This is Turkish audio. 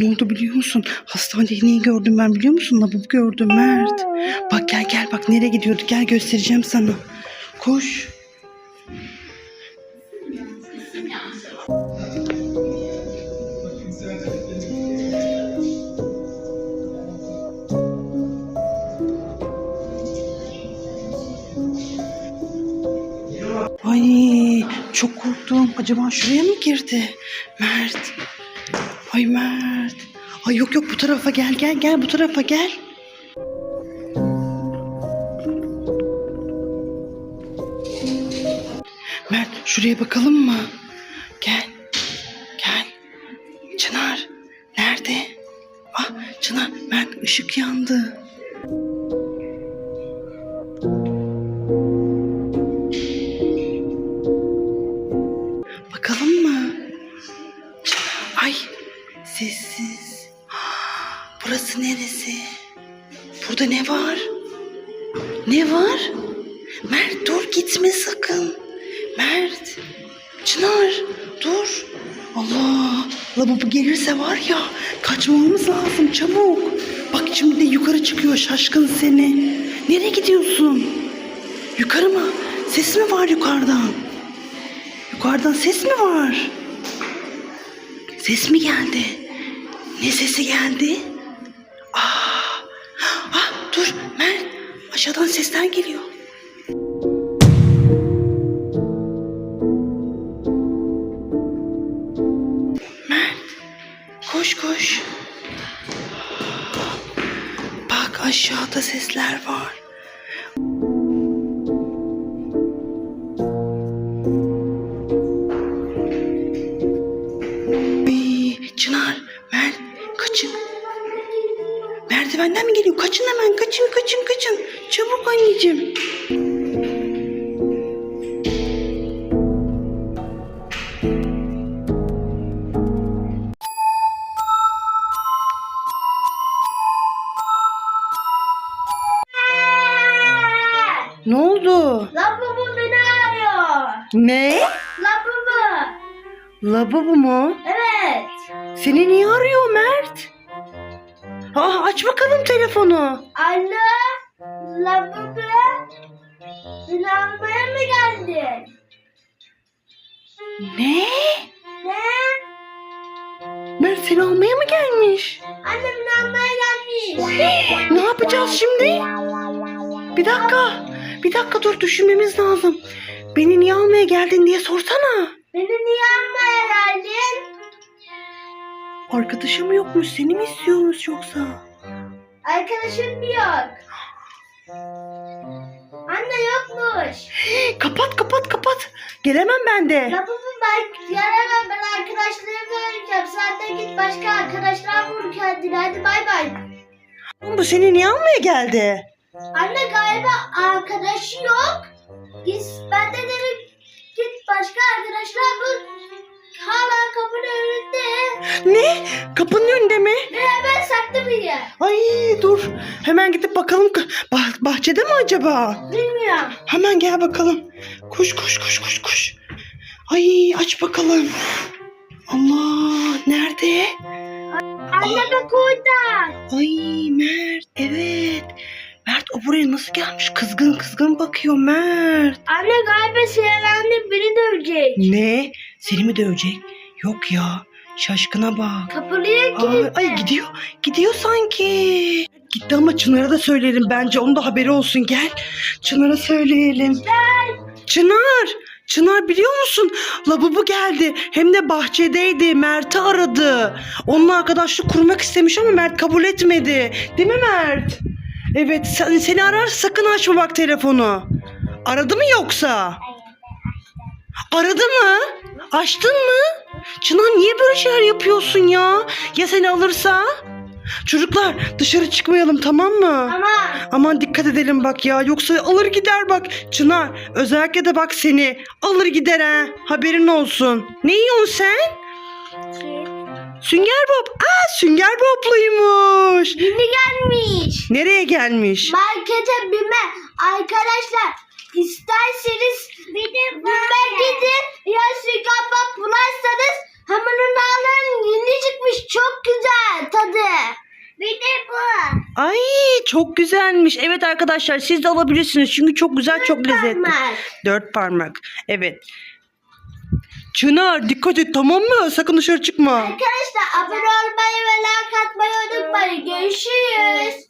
Ne oldu biliyor musun? Hastanede neyi gördüm ben biliyor musun? Lavabo gördüm Mert. Bak gel gel bak nereye gidiyordu gel göstereceğim sana. Koş. Ay çok korktum. Acaba şuraya mı girdi? Mert. Ay Mert. Ay yok yok bu tarafa gel gel gel bu tarafa gel. Mert şuraya bakalım mı? Gel. Gel. Çınar. Nerede? Ah Çınar. Mert ışık yandı. Burada ne var? Ne var? Mert dur gitme sakın. Mert. Çınar dur. Allah. Lavabo gelirse var ya kaçmamız lazım çabuk. Bak şimdi de yukarı çıkıyor şaşkın seni. Nereye gidiyorsun? Yukarı mı? Ses mi var yukarıdan? Yukarıdan ses mi var? Ses mi geldi? Ne sesi geldi? Dur Mert. Aşağıdan sesler geliyor. Mert. Koş koş. Bak aşağıda sesler var. Mi geliyor? Kaçın hemen, kaçın, kaçın, kaçın. Çabuk anneciğim. Ne oldu? Lavabo beni arıyor. Ne? Lavabo. Lavabo mu? Evet. Seni niye arıyor Mert? Aa, aç bakalım telefonu. Anne. Lavabo. Beni almaya mı geldin? Ne? Ne? Mert seni almaya mı gelmiş? Anne beni almaya gelmiş. Ne yapacağız şimdi? Bir dakika. Bir dakika dur düşünmemiz lazım. Beni niye almaya geldin diye sorsana. Beni niye Arkadaşım yokmuş seni mi istiyormuş yoksa? Arkadaşım yok. Anne yokmuş. Kapat kapat kapat. Gelemem ben de. Lavabo ben gelemem ben arkadaşlarımla oynayacağım. Sen de git başka arkadaşlar bul kendine. Hadi bay bay. Bu seni niye almaya geldi? Anne galiba arkadaşı yok. Git, ben de dedim git başka arkadaşlar bul. Ne? Kapının önünde mi? Ve hemen saklı bir yer. Ay dur. Hemen gidip bakalım. Bah- bahçede mi acaba? Bilmiyorum. Hemen gel bakalım. Koş koş koş koş koş. Ay aç bakalım. Allah nerede? Anne bak orada. Ay Mert evet. Mert o buraya nasıl gelmiş? Kızgın kızgın bakıyor Mert. Anne galiba sinirlendi beni dövecek. Ne? Seni mi dövecek? Yok ya. Şaşkına bak. Kapılıya kilitli. ay gidiyor. Gidiyor sanki. Gitti ama Çınar'a da söyleyelim bence. Onun da haberi olsun. Gel. Çınar'a söyleyelim. Çınar. Çınar biliyor musun? Labubu geldi. Hem de bahçedeydi. Mert'i aradı. Onunla arkadaşlık kurmak istemiş ama Mert kabul etmedi. Değil mi Mert? Evet sen, seni arar sakın açma bak telefonu. Aradı mı yoksa? Aradı mı? Açtın mı? Çınar niye böyle şeyler yapıyorsun ya? Ya seni alırsa? Çocuklar dışarı çıkmayalım tamam mı? Ama Aman dikkat edelim bak ya. Yoksa alır gider bak. Çınar özellikle de bak seni. Alır gider ha. Haberin olsun. Ne yiyorsun sen? Sünger Bob. Aa Sünger Bob'luymuş. yeni gelmiş. Nereye gelmiş? Markete bime. Arkadaşlar isterseniz bime gidin. Ya sigara bularsanız hamurun alın yeni çıkmış çok güzel. Ay çok güzelmiş. Evet arkadaşlar siz de alabilirsiniz. Çünkü çok güzel çok lezzetli. Parmak. Dört parmak. Evet. Çınar dikkat et tamam mı? Sakın dışarı çıkma. Arkadaşlar abone olmayı ve like atmayı unutmayın. Görüşürüz.